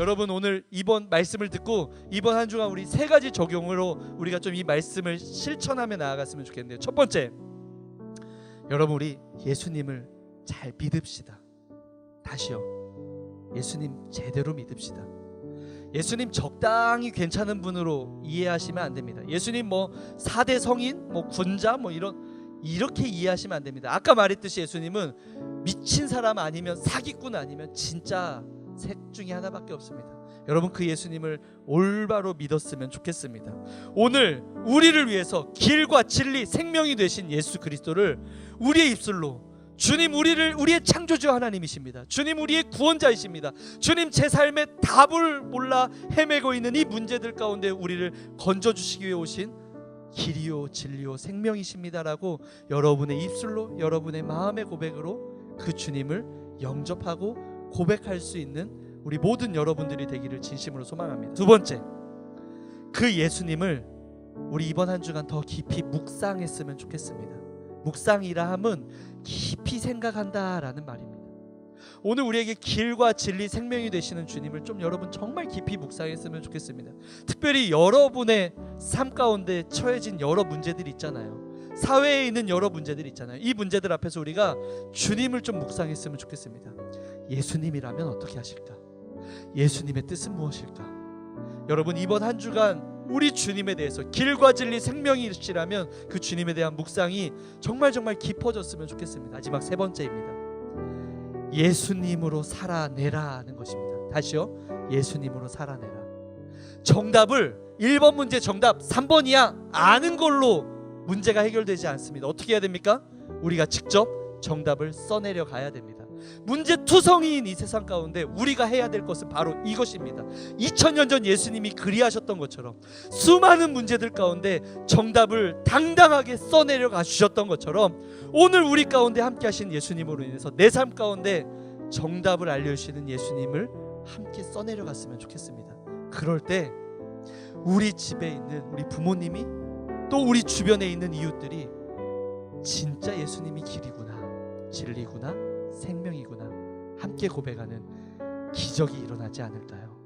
여러분 오늘 이번 말씀을 듣고 이번 한 주간 우리 세 가지 적용으로 우리가 좀 이 말씀을 실천하며 나아갔으면 좋겠는데요. 첫 번째, 여러분 우리 예수님을 잘 믿읍시다. 다시요. 예수님 제대로 믿읍시다. 예수님 적당히 괜찮은 분으로 이해하시면 안 됩니다. 예수님 뭐 4대 성인, 뭐 군자 뭐 이런 이렇게 이해하시면 안 됩니다. 아까 말했듯이 예수님은 미친 사람 아니면 사기꾼 아니면 진짜 셋 중에 하나밖에 없습니다. 여러분 그 예수님을 올바로 믿었으면 좋겠습니다. 오늘 우리를 위해서 길과 진리, 생명이 되신 예수 그리스도를 우리의 입술로 주님 우리를 우리의 창조주 하나님이십니다. 주님 우리의 구원자이십니다. 주님 제 삶의 답을 몰라 헤매고 있는 이 문제들 가운데 우리를 건져 주시기 위해 오신 길이요 진리요 생명이십니다라고 여러분의 입술로 여러분의 마음의 고백으로 그 주님을 영접하고 고백할 수 있는 우리 모든 여러분들이 되기를 진심으로 소망합니다. 두 번째, 그 예수님을 우리 이번 한 주간 더 깊이 묵상했으면 좋겠습니다. 묵상이라 함은 깊이 생각한다라는 말입니다. 오늘 우리에게 길과 진리 생명이 되시는 주님을 좀 여러분 정말 깊이 묵상했으면 좋겠습니다. 특별히 여러분의 삶 가운데 처해진 여러 문제들이 있잖아요. 사회에 있는 여러 문제들이 있잖아요. 이 문제들 앞에서 우리가 주님을 좀 묵상했으면 좋겠습니다. 예수님이라면 어떻게 하실까? 예수님의 뜻은 무엇일까? 여러분 이번 한 주간 우리 주님에 대해서 길과 진리 생명이시라면 그 주님에 대한 묵상이 정말 정말 깊어졌으면 좋겠습니다. 마지막 세 번째입니다. 예수님으로 살아내라는 것입니다. 다시요. 예수님으로 살아내라. 정답을 1번 문제 정답 3번이야 아는 걸로 문제가 해결되지 않습니다. 어떻게 해야 됩니까? 우리가 직접 정답을 써내려 가야 됩니다. 문제 투성이인 이 세상 가운데 우리가 해야 될 것은 바로 이것입니다. 2000년 전 예수님이 그리하셨던 것처럼 수많은 문제들 가운데 정답을 당당하게 써내려 가 주셨던 것처럼 오늘 우리 가운데 함께 하신 예수님으로 인해서 내 삶 가운데 정답을 알려주시는 예수님을 함께 써내려 갔으면 좋겠습니다. 그럴 때 우리 집에 있는 우리 부모님이 또 우리 주변에 있는 이웃들이 진짜 예수님이 길이구나, 진리구나, 생명이구나 함께 고백하는 기적이 일어나지 않을까요?